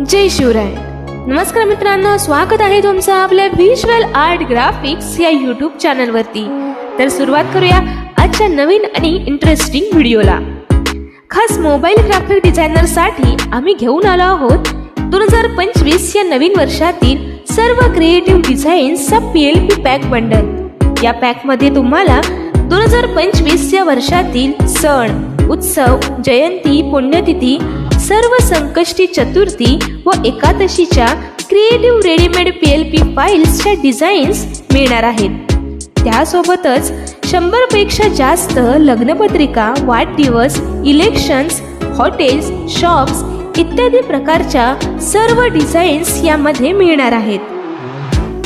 जय शिवराय. नमस्कार मित्रांनो स्वागत आहे तुमचं आपल्या व्हिज्युअल आर्ट ग्राफिक्स या यूट्यूब चॅनलवरती तर सुरुवात करूया आजच्या नवीन आणि इंटरेस्टिंग व्हिडिओला खास मोबाईल ग्राफिक डिझायनरसाठी आम्ही घेऊन आलो आहोत दोन हजार पंचवीस या नवीन वर्षातील सर्व creative डिझाईन्सचा P L P pack bundle या पॅकमध्ये तुम्हाला दोन हजार पंचवीस या वर्षातील सण उत्सव जयंती पुण्यतिथी सर्व संकष्टी चतुर्थी व एकादशीच्या creative readymade P L P फाईल्सच्या designs मिळणार आहेत. त्यासोबतच शंभरपेक्षा जास्त लग्नपत्रिका वाढदिवस इलेक्शन्स हॉटेल्स शॉप्स इत्यादी प्रकारच्या सर्व डिझाईन्स यामध्ये मिळणार आहेत.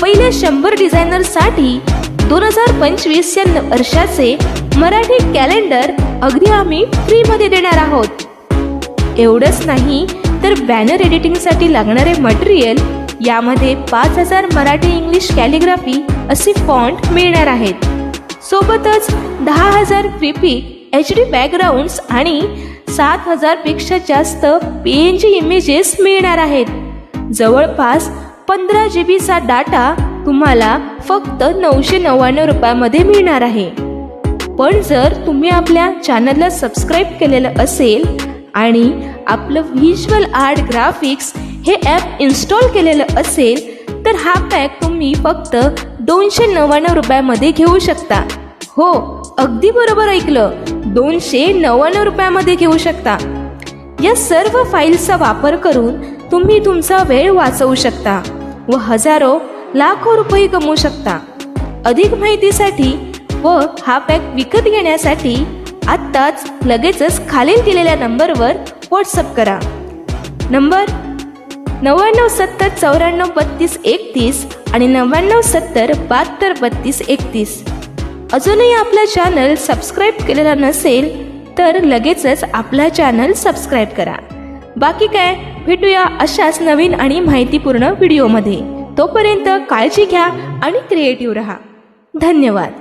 पहिल्या शंभर डिझायनरसाठी दोन हजार पंचवीस या न- वर्षाचे मराठी कॅलेंडर अगदी आम्ही फ्रीमध्ये देणार आहोत. एवढंच नाही तर बॅनर एडिटिंगसाठी लागणारे मटेरियल यामध्ये पाच हजार मराठी इंग्लिश कॅलिग्राफी असे फॉन्ट मिळणार आहेत. सोबतच दहा हजार फ्रीपिक एच डी बॅकग्राऊंड्स आणि सात हजारपेक्षा जास्त पी एन जी इमेजेस मिळणार आहेत. जवळपास पंधरा जी बीचा डाटा तुम्हाला फक्त नऊशे नव्याण्णव रुपयामध्ये मिळणार आहे. पण जर तुम्ही आपल्या चॅनलला सबस्क्राईब केलेलं असेल आणि आपलं व्हिज्युअल आर्ट ग्राफिक्स हे ॲप इन्स्टॉल केलेलं असेल तर हा पॅक तुम्ही फक्त दोनशे नव्याण्णव रुपयामध्ये घेऊ शकता. हो अगदी बरोबर ऐकलं. दोनशे नव्याण्णव रुपयामध्ये घेऊ शकता. या सर्व फाईल्सचा वापर करून तुम्ही तुमचा वेळ वाचवू शकता व हजारो लाखो रुपये कमवू शकता. अधिक माहितीसाठी व हा पॅक विकत घेण्यासाठी आत्ताच लगेचच खालील दिलेल्या नंबरवर व्हॉट्सअप करा. नंबर नव्याण्णव सत्तर चौऱ्याण्णव बत्तीस एकतीस आणि नव्याण्णव सत्तर बहात्तर बत्तीस एकतीस. अजूनही आपला चॅनल सबस्क्राईब केलेला नसेल तर लगेचच आपला चॅनल सबस्क्राईब करा. बाकी काय? भेटूया अशाच नवीन आणि माहितीपूर्ण व्हिडिओमध्ये. तोपर्यंत काळजी घ्या आणि क्रिएटिव्ह रहा. धन्यवाद.